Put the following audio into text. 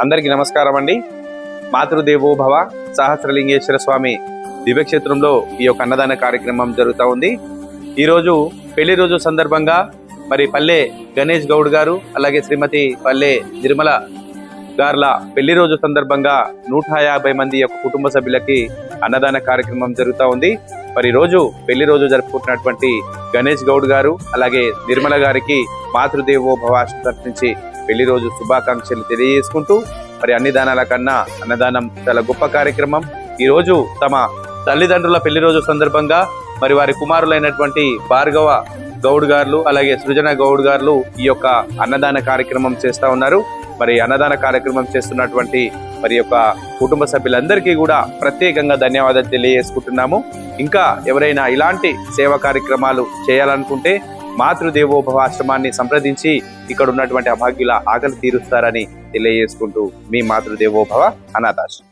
అందరికీ నమస్కారం అండి. మాతృదేవో భవ సహస్రలింగేశ్వర స్వామి దివ్యక్షేత్రంలో ఈ యొక్క అన్నదాన కార్యక్రమం జరుగుతూ ఉంది. ఈరోజు పెళ్ళి రోజు సందర్భంగా మరి పల్లె గణేష్ గౌడ్ గారు అలాగే శ్రీమతి పల్లె నిర్మల గార్ల పెళ్ళి రోజు సందర్భంగా నూట యాభై మంది యొక్క కుటుంబ సభ్యులకి అన్నదాన కార్యక్రమం జరుగుతూ ఉంది. మరి రోజు పెళ్ళి రోజు జరుపుకుంటున్నటువంటి గణేష్ గౌడ్ గారు అలాగే నిర్మల గారికి మాతృదేవో భవ నుంచి పెళ్ళి రోజు శుభాకాంక్షలు తెలియజేసుకుంటూ మరి అన్ని దానాల కన్నా అన్నదానం చాలా గొప్ప కార్యక్రమం. ఈరోజు తమ తల్లిదండ్రుల పెళ్ళి రోజు సందర్భంగా మరి వారి కుమారులైనటువంటి భార్గవ గౌడ్ గారు అలాగే సృజన గౌడ్ గారు ఈ యొక్క అన్నదాన కార్యక్రమం చేస్తూ ఉన్నారు. మరి అన్నదాన కార్యక్రమం చేస్తున్నటువంటి మరి యొక్క కుటుంబ సభ్యులందరికీ కూడా ప్రత్యేకంగా ధన్యవాదాలు తెలియజేసుకుంటున్నాము. ఇంకా ఎవరైనా ఇలాంటి సేవా కార్యక్రమాలు చేయాలనుకుంటే మాతృదేవోభవ ఆశ్రమాన్ని సంప్రదించి ఇక్కడ ఉన్నటువంటి అభాగ్యుల ఆకలి తీరుస్తారని తెలియజేసుకుంటూ మీ మాతృదేవోభవ అనాథాశ్రమం.